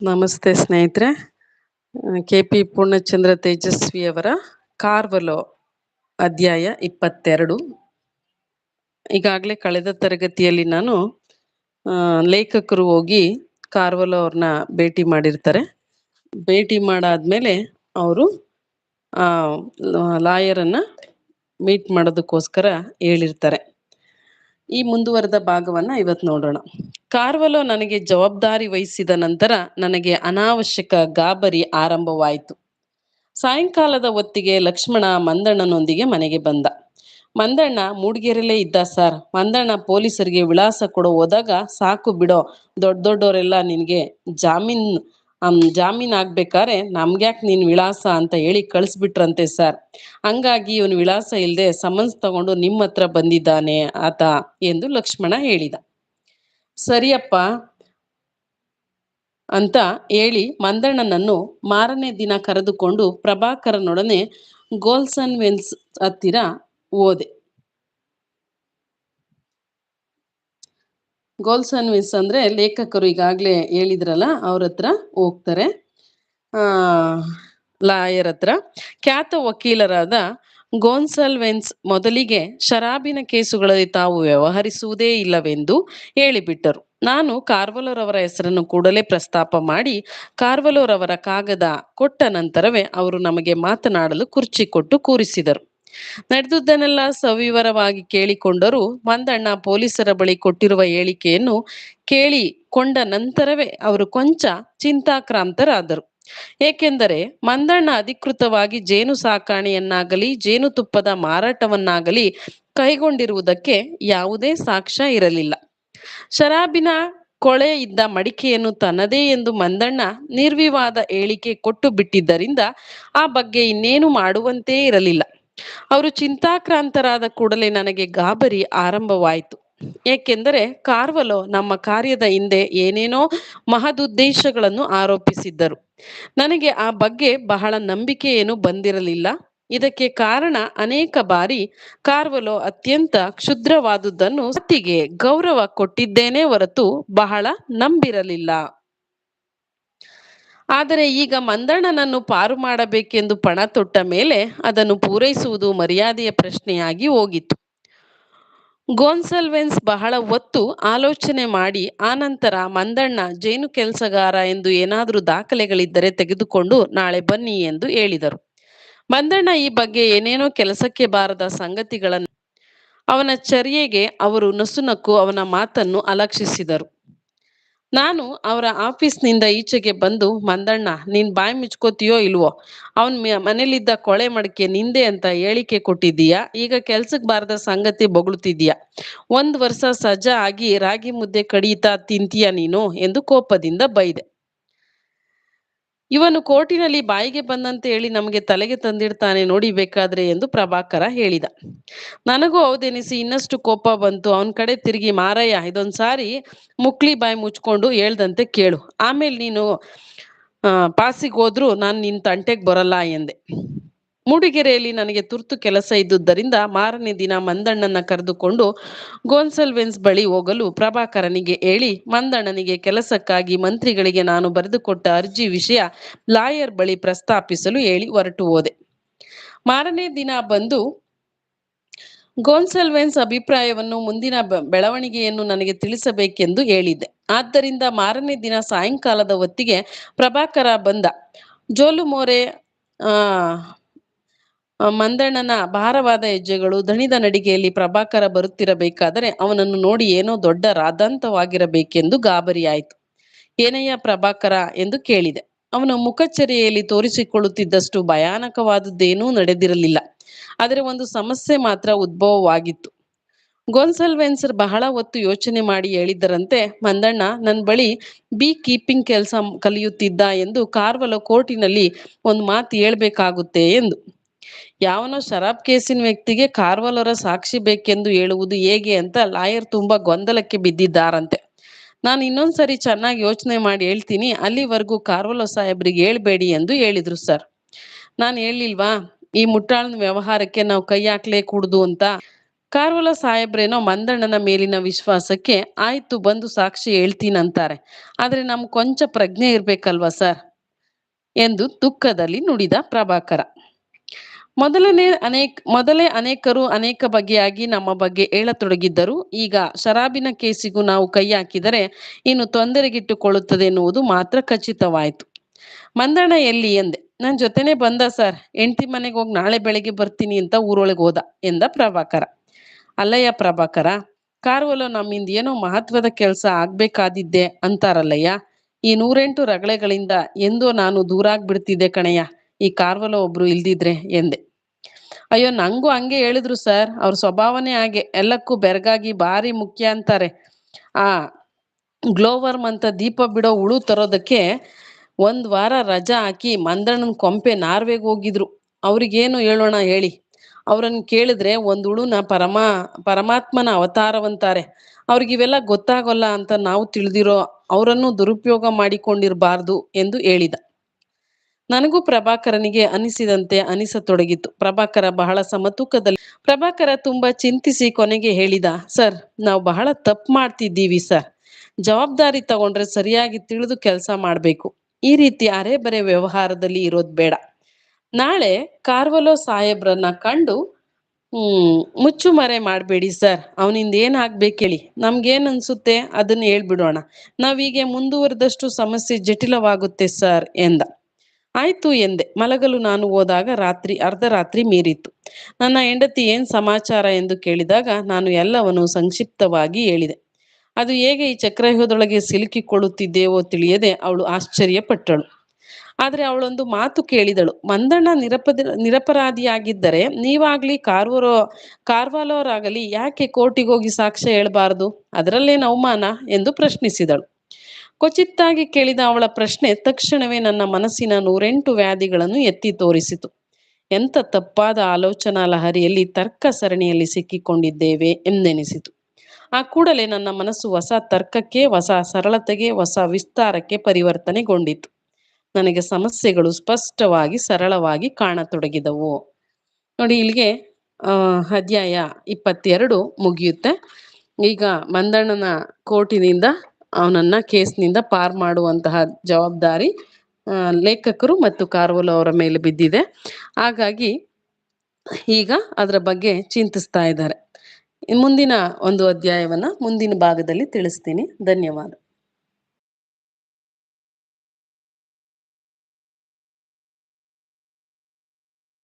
ನಮಸ್ತೆ ಸ್ನೇಹಿತರೆ. K P Purnachandra ತೇಜಸ್ವಿಯವರ ಕಾರ್ವಲೋ ಅಧ್ಯಾಯ ಇಪ್ಪತ್ತೆರಡು. ಈಗಾಗಲೇ ಕಳೆದ ತರಗತಿಯಲ್ಲಿ ನಾನು ಲೇಖಕರು ಹೋಗಿ ಕಾರ್ವಲೋ ಅವ್ರನ್ನ ಭೇಟಿ ಮಾಡಿರ್ತಾರೆ. ಭೇಟಿ ಮಾಡಾದ್ಮೇಲೆ ಅವರು ಲಾಯರನ್ನು ಮೀಟ್ ಮಾಡೋದಕ್ಕೋಸ್ಕರ ಹೇಳಿರ್ತಾರೆ. ಈ ಮುಂದುವರೆದ ಭಾಗವನ್ನ ಇವತ್ತು ನೋಡೋಣ. ಕಾರ್ವಲೋ ನನಗೆ ಜವಾಬ್ದಾರಿ ವಹಿಸಿದ ನಂತರ ನನಗೆ ಅನಾವಶ್ಯಕ ಗಾಬರಿ ಆರಂಭವಾಯಿತು. ಸಾಯಂಕಾಲದ ಹೊತ್ತಿಗೆ ಲಕ್ಷ್ಮಣ ಮಂದಣ್ಣನೊಂದಿಗೆ ಮನೆಗೆ ಬಂದ. ಮಂದಣ್ಣ, ಮೂಡಿಗೆರೆಲೇ ಇದ್ದ ಸರ್. ಮಂದಣ್ಣ ಪೊಲೀಸರಿಗೆ ವಿಳಾಸ ಕೊಡೋ ಹೋದಾಗ ಸಾಕು ಬಿಡೋ ದೊಡ್ಡ ದೊಡ್ಡವರೆಲ್ಲ ನಿನ್ಗೆ ಜಾಮೀನ್ ಜಾಮೀನ್ ಆಗ್ಬೇಕಾದ್ರೆ ನಮ್ಗ್ಯಾಕ್ ನೀನ್ ವಿಳಾಸ ಅಂತ ಹೇಳಿ ಕಳಿಸ್ಬಿಟ್ರಂತೆ ಸರ್. ಹಂಗಾಗಿ ಇವನು ವಿಳಾಸ ಇಲ್ಲದೆ ಸಮನ್ಸ್ ತಗೊಂಡು ನಿಮ್ಮ ಹತ್ರ ಬಂದಿದ್ದಾನೆ ಆತ ಎಂದು ಲಕ್ಷ್ಮಣ ಹೇಳಿದ. ಸರಿಯಪ್ಪ ಅಂತ ಹೇಳಿ ಮಂದಣ್ಣನನ್ನು ಮಾರನೇ ದಿನ ಕರೆದುಕೊಂಡು ಪ್ರಭಾಕರನೊಡನೆ ಗೋಲ್ಸನ್ ವೆಲ್ಸ್ ಹತ್ತಿರ ಹೋದೆ. ಗೋಲ್ಸನ್ ಮಿಸ್ ಅಂದ್ರೆ ಲೇಖಕರು ಈಗಾಗಲೇ ಹೇಳಿದ್ರಲ್ಲ, ಅವ್ರ ಹತ್ರ ಹೋಗ್ತಾರೆ. ಲಾಯರ್ ಹತ್ರ. ಖ್ಯಾತ ವಕೀಲರಾದ ಗೋನ್ಸಲ್ವೆನ್ಸ್ ಮೊದಲಿಗೆ ಶರಾಬಿನ ಕೇಸುಗಳಲ್ಲಿ ತಾವು ವ್ಯವಹರಿಸುವುದೇ ಇಲ್ಲವೆಂದು ಹೇಳಿಬಿಟ್ಟರು. ನಾನು ಕಾರ್ವಲೋರವರ ಹೆಸರನ್ನು ಕೂಡಲೇ ಪ್ರಸ್ತಾಪ ಮಾಡಿ ಕಾರ್ವಲೋರವರ ಕಾಗದ ಕೊಟ್ಟ ನಂತರವೇ ಅವರು ನಮಗೆ ಮಾತನಾಡಲು ಕುರ್ಚಿ ಕೊಟ್ಟು ಕೂರಿಸಿದರು. ನಡೆದುದನ್ನೆಲ್ಲ ಸವಿವರವಾಗಿ ಕೇಳಿಕೊಂಡರೂ ಮಂದಣ್ಣ ಪೊಲೀಸರ ಬಳಿ ಕೊಟ್ಟಿರುವ ಹೇಳಿಕೆಯನ್ನು ಕೇಳಿಕೊಂಡ ನಂತರವೇ ಅವರು ಕೊಂಚ ಚಿಂತಾಕ್ರಾಂತರಾದರು. ಏಕೆಂದರೆ ಮಂದಣ್ಣ ಅಧಿಕೃತವಾಗಿ ಜೇನು ಸಾಕಾಣೆಯನ್ನಾಗಲಿ ಜೇನುತುಪ್ಪದ ಮಾರಾಟವನ್ನಾಗಲಿ ಕೈಗೊಂಡಿರುವುದಕ್ಕೆ ಯಾವುದೇ ಸಾಕ್ಷ್ಯ ಇರಲಿಲ್ಲ. ಶರಾಬಿನ ಕೊಳೆ ಇದ್ದ ಮಡಿಕೆಯನ್ನು ತನ್ನದೇ ಎಂದು ಮಂದಣ್ಣ ನಿರ್ವಿವಾದ ಹೇಳಿಕೆ ಕೊಟ್ಟು ಬಿಟ್ಟಿದ್ದರಿಂದ ಆ ಬಗ್ಗೆ ಇನ್ನೇನು ಮಾಡುವಂತೆಯೇ ಇರಲಿಲ್ಲ. ಅವರು ಚಿಂತಾಕ್ರಾಂತರಾದ ಕೂಡಲೇ ನನಗೆ ಗಾಬರಿ ಆರಂಭವಾಯಿತು. ಏಕೆಂದರೆ ಕಾರ್ವಲೋ ನಮ್ಮ ಕಾರ್ಯದ ಹಿಂದೆ ಏನೇನೋ ಮಹದುದ್ದೇಶಗಳನ್ನು ಆರೋಪಿಸಿದ್ದರು. ನನಗೆ ಆ ಬಗ್ಗೆ ಬಹಳ ನಂಬಿಕೆ ಏನು ಬಂದಿರಲಿಲ್ಲ. ಇದಕ್ಕೆ ಕಾರಣ ಅನೇಕ ಬಾರಿ ಕಾರ್ವಲೋ ಅತ್ಯಂತ ಕ್ಷುದ್ರವಾದುದನ್ನು ಸತ್ತಿಗೆ ಗೌರವ ಕೊಟ್ಟಿದ್ದೇನೆ ಹೊರತು ಬಹಳ ನಂಬಿರಲಿಲ್ಲ. ಆದರೆ ಈಗ ಮಂದಣ್ಣನನ್ನು ಪಾರು ಮಾಡಬೇಕೆಂದು ಪಣ ತೊಟ್ಟ ಮೇಲೆ ಅದನ್ನು ಪೂರೈಸುವುದು ಮರ್ಯಾದೆಯ ಪ್ರಶ್ನೆಯಾಗಿ ಹೋಗಿತ್ತು. ಗೋನ್ಸಲ್ವೆನ್ಸ್ ಬಹಳ ಒತ್ತು ಆಲೋಚನೆ ಮಾಡಿ, ಆನಂತರ ಮಂದಣ್ಣ ಜೇನು ಕೆಲಸಗಾರ ಎಂದು ಏನಾದರೂ ದಾಖಲೆಗಳಿದ್ದರೆ ತೆಗೆದುಕೊಂಡು ನಾಳೆ ಬನ್ನಿ ಎಂದು ಹೇಳಿದರು. ಮಂದಣ್ಣ ಈ ಬಗ್ಗೆ ಏನೇನೋ ಕೆಲಸಕ್ಕೆ ಬಾರದ ಸಂಗತಿಗಳನ್ನು ಅವನ ಚರ್ಯೆಗೆ ಅವರು ನಸುನಕ್ಕು ಅವನ ಮಾತನ್ನು ಅಲಕ್ಷಿಸಿದರು. ನಾನು ಅವರ ಆಫೀಸ್ನಿಂದ ಈಚೆಗೆ ಬಂದು, ಮಂದಣ್ಣ, ನೀನ್ ಬಾಯಿ ಮುಚ್ಕೋತೀಯೋ ಇಲ್ವೋ? ಅವನ್ ಮನೇಲಿದ್ದ ಕೊಳೆ ಮಡಕೆ ನಿಂದೆ ಅಂತ ಹೇಳಿಕೆ ಕೊಟ್ಟಿದ್ದೀಯಾ? ಈಗ ಕೆಲ್ಸಕ್ ಬಾರದ ಸಂಗತಿ ಬೊಗಳುತ್ತಿದ್ದೀಯಾ ಒಂದ್ ವರ್ಷ ಸಜಾ ಆಗಿ ರಾಗಿ ಮುದ್ದೆ ಕಡಿತಾ ತಿಂತೀಯ ನೀನು? ಎಂದು ಕೋಪದಿಂದ ಬೈದೆ. ಇವನು ಕೋರ್ಟಿನಲ್ಲಿ ಬಾಯಿಗೆ ಬಂದಂತೆ ಹೇಳಿ ನಮಗೆ ತಲೆಗೆ ತಂದಿಡ್ತಾನೆ ನೋಡಿ ಬೇಕಾದ್ರೆ ಎಂದು ಪ್ರಭಾಕರ ಹೇಳಿದ. ನನಗೂ ಹೌದೆನಿಸಿ ಇನ್ನಷ್ಟು ಕೋಪ ಬಂತು. ಅವನ ಕಡೆ ತಿರುಗಿ, ಮಾರಯ್ಯ ಇದೊಂದ್ಸಾರಿ ಮುಕ್ಲಿ ಬಾಯಿ ಮುಚ್ಕೊಂಡು ಹೇಳ್ದಂತೆ ಕೇಳು. ಆಮೇಲೆ ನೀನು ಪಾಸಿಗೆ ಹೋದ್ರು ನಾನು ನಿನ್ ತಂಟೆಗೆ ಬರಲ್ಲ ಎಂದೆ. ಮೂಡಿಗೆರೆಯಲ್ಲಿ ನನಗೆ ತುರ್ತು ಕೆಲಸ ಇದ್ದುದರಿಂದ ಮಾರನೇ ದಿನ ಮಂದಣ್ಣನ ಕರೆದುಕೊಂಡು ಗೋನ್ಸಲ್ವೆನ್ಸ್ ಬಳಿ ಹೋಗಲು ಪ್ರಭಾಕರನಿಗೆ ಹೇಳಿ ಮಂದಣ್ಣನಿಗೆ ಕೆಲಸಕ್ಕಾಗಿ ಮಂತ್ರಿಗಳಿಗೆ ನಾನು ಬರೆದುಕೊಟ್ಟ ಅರ್ಜಿ ವಿಷಯ ಲಾಯರ್ ಬಳಿ ಪ್ರಸ್ತಾಪಿಸಲು ಹೇಳಿ ಹೊರಟು ಹೋದೆ. ಮಾರನೇ ದಿನ ಬಂದು ಗೋನ್ಸಲ್ವೆನ್ಸ್ ಅಭಿಪ್ರಾಯವನ್ನು ಮುಂದಿನ ಬೆಳವಣಿಗೆಯನ್ನು ನನಗೆ ತಿಳಿಸಬೇಕೆಂದು ಹೇಳಿದ್ದೆ. ಆದ್ದರಿಂದ ಮಾರನೇ ದಿನ ಸಾಯಂಕಾಲದ ಹೊತ್ತಿಗೆ ಪ್ರಭಾಕರ ಬಂದ. ಜೋಲು ಮೋರೆ ಆ, ಮಂದಣ್ಣನ ಭಾರವಾದ ಹೆಜ್ಜೆಗಳು ದಣಿದ ನಡಿಗೆಯಲ್ಲಿ ಪ್ರಭಾಕರ ಬರುತ್ತಿರಬೇಕಾದರೆ ಅವನನ್ನು ನೋಡಿ ಏನೋ ದೊಡ್ಡ ರಾದಾಂತವಾಗಿರಬೇಕೆಂದು ಗಾಬರಿಯಾಯಿತು. ಏನಯ್ಯ ಪ್ರಭಾಕರ ಎಂದು ಕೇಳಿದೆ. ಅವನ ಮುಖಚರ್ಯೆಯಲ್ಲಿ ತೋರಿಸಿಕೊಳ್ಳುತ್ತಿದ್ದಷ್ಟು ಭಯಾನಕವಾದದ್ದೇನೂ ನಡೆದಿರಲಿಲ್ಲ. ಆದರೆ ಒಂದು ಸಮಸ್ಯೆ ಮಾತ್ರ ಉದ್ಭವವಾಗಿತ್ತು. ಗೋನ್ಸಲ್ವೆನ್ಸರ್ ಬಹಳ ಹೊತ್ತು ಯೋಚನೆ ಮಾಡಿ ಹೇಳಿದ್ದರಂತೆ, ಮಂದಣ್ಣ ನನ್ನ ಬಳಿ ಬಿ ಕೀಪಿಂಗ್ ಕೆಲಸ ಕಲಿಯುತ್ತಿದ್ದ ಎಂದು ಕಾರ್ವಲ ಕೋರ್ಟಿನಲ್ಲಿ ಒಂದು ಮಾತು ಹೇಳ್ಬೇಕಾಗುತ್ತೆ ಎಂದು. ಯಾವನೋ ಶರಾಬ್ ಕೇಸಿನ ವ್ಯಕ್ತಿಗೆ ಕಾರ್ವಲರ ಸಾಕ್ಷಿ ಬೇಕೆಂದು ಹೇಳುವುದು ಹೇಗೆ ಅಂತ ಲಾಯರ್ ತುಂಬಾ ಗೊಂದಲಕ್ಕೆ ಬಿದ್ದಿದ್ದಾರಂತೆ. ನಾನು ಇನ್ನೊಂದ್ಸರಿ ಚೆನ್ನಾಗಿ ಯೋಚನೆ ಮಾಡಿ ಹೇಳ್ತೀನಿ, ಅಲ್ಲಿವರೆಗೂ ಕಾರ್ವಲೋ ಸಾಹೇಬ್ರಿಗೆ ಹೇಳ್ಬೇಡಿ ಎಂದು ಹೇಳಿದ್ರು ಸರ್. ನಾನು ಹೇಳಿಲ್ವಾ, ಈ ಮುಟ್ಟಾಳನ ವ್ಯವಹಾರಕ್ಕೆ ನಾವು ಕೈ ಹಾಕ್ಲೇ ಕೂಡುದು ಅಂತ. ಕಾರ್ವಲ ಸಾಹೇಬ್ರೇನೋ ಮಂದಣ್ಣನ ಮೇಲಿನ ವಿಶ್ವಾಸಕ್ಕೆ ಆಯ್ತು ಬಂದು ಸಾಕ್ಷಿ ಹೇಳ್ತೀನಂತಾರೆ. ಆದ್ರೆ ನಮ್ ಕೊಂಚ ಪ್ರಜ್ಞೆ ಇರ್ಬೇಕಲ್ವಾ ಸರ್? ಎಂದು ದುಃಖದಲ್ಲಿ ನುಡಿದ ಪ್ರಭಾಕರ. ಮೊದಲನೇ ಅನೇಕ, ಮೊದಲೇ ಅನೇಕರು ಅನೇಕ ಬಗೆಯಾಗಿ ನಮ್ಮ ಬಗ್ಗೆ ಹೇಳತೊಡಗಿದ್ದರು. ಈಗ ಶರಾಬಿನ ಕೇಸಿಗೂ ನಾವು ಕೈ ಹಾಕಿದರೆ ಇನ್ನು ತೊಂದರೆಗಿಟ್ಟುಕೊಳ್ಳುತ್ತದೆ ಎನ್ನುವುದು ಮಾತ್ರ ಖಚಿತವಾಯಿತು. ಮಂದಣ್ಣ ಎಲ್ಲಿ ಎಂದೆ, ನನ್ ಜೊತೆನೆ ಬಂದ ಸರ್, ಹೆಂಡತಿ ಮನೆಗೆ ಹೋಗಿ ನಾಳೆ ಬೆಳಗ್ಗೆ ಬರ್ತೀನಿ ಅಂತ ಊರೊಳಗೆ ಹೋದ, ಎಂದ ಪ್ರಭಾಕರ. ಅಲ್ಲಯ್ಯ ಪ್ರಭಾಕರ ಕಾರ್ವಲು ನಮ್ಮಿಂದ ಏನೋ ಮಹತ್ವದ ಕೆಲಸ ಆಗ್ಬೇಕಾದಿದ್ದೆ ಅಂತಾರಲ್ಲಯ್ಯ. ಈ ನೂರೆಂಟು ರಗಳೆಗಳಿಂದ ಎಂದೋ ನಾನು ದೂರಾಗ್ಬಿಡ್ತಿದ್ದೆ ಕಣಯ್ಯ. ಈ ಕಾರ್ವಲ ಒಬ್ರು ಇಲ್ದಿದ್ರೆ ಎಂದೆ. ಅಯ್ಯೋ, ನಂಗೂ ಹಂಗೆ ಹೇಳಿದ್ರು ಸರ್. ಅವ್ರ ಸ್ವಭಾವನೇ ಹಾಗೆ. ಎಲ್ಲಕ್ಕೂ ಬೆರಗಾಗಿ ಭಾರಿ ಮುಖ್ಯ ಅಂತಾರೆ. ಆ ಗ್ಲೋವರ್ಮ್ ಅಂತ ದೀಪ ಬಿಡೋ ಹುಳು ತರೋದಕ್ಕೆ ಒಂದ್ ವಾರ ರಜಾ ಹಾಕಿ ಮಂದಣ್ಣನ ಕೊಂಪೆ ನಾರ್ವೆಗ್ ಹೋಗಿದ್ರು. ಅವ್ರಿಗೇನು ಹೇಳೋಣ ಹೇಳಿ. ಅವ್ರನ್ನ ಕೇಳಿದ್ರೆ ಒಂದ್ ಹುಳುನ ಪರಮ, ಪರಮಾತ್ಮನ ಅವತಾರವಂತಾರೆ. ಅವ್ರಿಗಿವೆಲ್ಲ ಗೊತ್ತಾಗೋಲ್ಲ ಅಂತ ನಾವು ತಿಳಿದಿರೋ, ಅವರನ್ನು ದುರುಪಯೋಗ ಮಾಡಿಕೊಂಡಿರಬಾರ್ದು ಎಂದು ಹೇಳಿದ. ನನಗೂ ಪ್ರಭಾಕರನಿಗೆ ಅನಿಸಿದಂತೆ ಅನಿಸತೊಡಗಿತು. ಪ್ರಭಾಕರ ಬಹಳ ಸಮತೂಕದಲ್ಲಿ, ಪ್ರಭಾಕರ ತುಂಬಾ ಚಿಂತಿಸಿ ಕೊನೆಗೆ ಹೇಳಿದ, ಸರ್, ನಾವು ಬಹಳ ತಪ್ಪು ಮಾಡ್ತಿದ್ದೀವಿ ಸರ್. ಜವಾಬ್ದಾರಿ ತಗೊಂಡ್ರೆ ಸರಿಯಾಗಿ ತಿಳಿದು ಕೆಲಸ ಮಾಡಬೇಕು. ಈ ರೀತಿ ಅರೆ ಬರೆ ವ್ಯವಹಾರದಲ್ಲಿ ಇರೋದು ಬೇಡ. ನಾಳೆ ಕಾರ್ವಲೋ ಸಾಹೇಬ್ರನ್ನ ಕಂಡು, ಹ್ಮ್, ಮುಚ್ಚುಮರೆ ಮಾಡಬೇಡಿ ಸರ್. ಅವನಿಂದ ಏನ್ ಆಗ್ಬೇಕೇಳಿ ನಮ್ಗೇನ್ ಅನ್ಸುತ್ತೆ ಅದನ್ನ ಹೇಳ್ಬಿಡೋಣ. ನಾವೀಗೆ ಮುಂದುವರೆದಷ್ಟು ಸಮಸ್ಯೆ ಜಟಿಲವಾಗುತ್ತೆ ಸರ್ ಎಂದ. ಆಯ್ತು ಎಂದೆ. ಮಲಗಲು ನಾನು ಹೋದಾಗ ರಾತ್ರಿ ಅರ್ಧರಾತ್ರಿ ಮೀರಿತ್ತು. ನನ್ನ ಹೆಂಡತಿ ಏನ್ ಸಮಾಚಾರ ಎಂದು ಕೇಳಿದಾಗ ನಾನು ಎಲ್ಲವನ್ನು ಸಂಕ್ಷಿಪ್ತವಾಗಿ ಹೇಳಿದೆ. ಅದು ಹೇಗೆ ಈ ಚಕ್ರವ್ಯೂಹದೊಳಗೆ ಸಿಲುಕಿಕೊಳ್ಳುತ್ತಿದ್ದೇವೋ ತಿಳಿಯದೆ ಅವಳು ಆಶ್ಚರ್ಯಪಟ್ಟಳು. ಆದ್ರೆ ಅವಳೊಂದು ಮಾತು ಕೇಳಿದಳು. ಮಂದಣ್ಣ ನಿರಪದ, ನಿರಪರಾಧಿಯಾಗಿದ್ದರೆ ನೀವಾಗ್ಲಿ ಕಾರ್ವರೋ, ಕಾರ್ವಾಲೋರಾಗಲಿ ಯಾಕೆ ಕೋರ್ಟಿಗೋಗಿ ಸಾಕ್ಷ್ಯ ಹೇಳಬಾರದು? ಅದರಲ್ಲೇನು ಅವಮಾನ? ಎಂದು ಪ್ರಶ್ನಿಸಿದಳು. ಕೊಚಿತ್ತಾಗಿ ಕೇಳಿದ ಅವಳ ಪ್ರಶ್ನೆ ತಕ್ಷಣವೇ ನನ್ನ ಮನಸ್ಸಿನ ನೂರೆಂಟು ವ್ಯಾಧಿಗಳನ್ನು ಎತ್ತಿ ತೋರಿಸಿತು. ಎಂಥ ತಪ್ಪಾದ ಆಲೋಚನಾ ಲಹರಿಯಲ್ಲಿ ತರ್ಕ ಸರಣಿಯಲ್ಲಿ ಸಿಕ್ಕಿಕೊಂಡಿದ್ದೇವೆ ಎಂದೆನಿಸಿತು. ಆ ಕೂಡಲೇ ನನ್ನ ಮನಸ್ಸು ಹೊಸ ತರ್ಕಕ್ಕೆ, ಹೊಸ ಸರಳತೆಗೆ, ಹೊಸ ವಿಸ್ತಾರಕ್ಕೆ ಪರಿವರ್ತನೆಗೊಂಡಿತು. ನನಗೆ ಸಮಸ್ಯೆಗಳು ಸ್ಪಷ್ಟವಾಗಿ ಸರಳವಾಗಿ ಕಾಣತೊಡಗಿದವು. ನೋಡಿ, ಇಲ್ಲಿಗೆ ಅಧ್ಯಾಯ ಇಪ್ಪತ್ತೆರಡು ಮುಗಿಯುತ್ತೆ. ಈಗ ಮಂದಣ್ಣನ ಕೋರ್ಟಿನಿಂದ ಅವನನ್ನ ಕೇಸ್ನಿಂದ ಪಾರ್ ಮಾಡುವಂತಹ ಜವಾಬ್ದಾರಿ ಲೇಖಕರು ಮತ್ತು ಕಾರ್ವೋಲು ಅವರ ಮೇಲೆ ಬಿದ್ದಿದೆ. ಹಾಗಾಗಿ ಈಗ ಅದರ ಬಗ್ಗೆ ಚಿಂತಿಸ್ತಾ ಇದ್ದಾರೆ. ಮುಂದಿನ ಒಂದು ಅಧ್ಯಾಯವನ್ನ ಮುಂದಿನ ಭಾಗದಲ್ಲಿ ತಿಳಿಸ್ತೀನಿ. ಧನ್ಯವಾದ.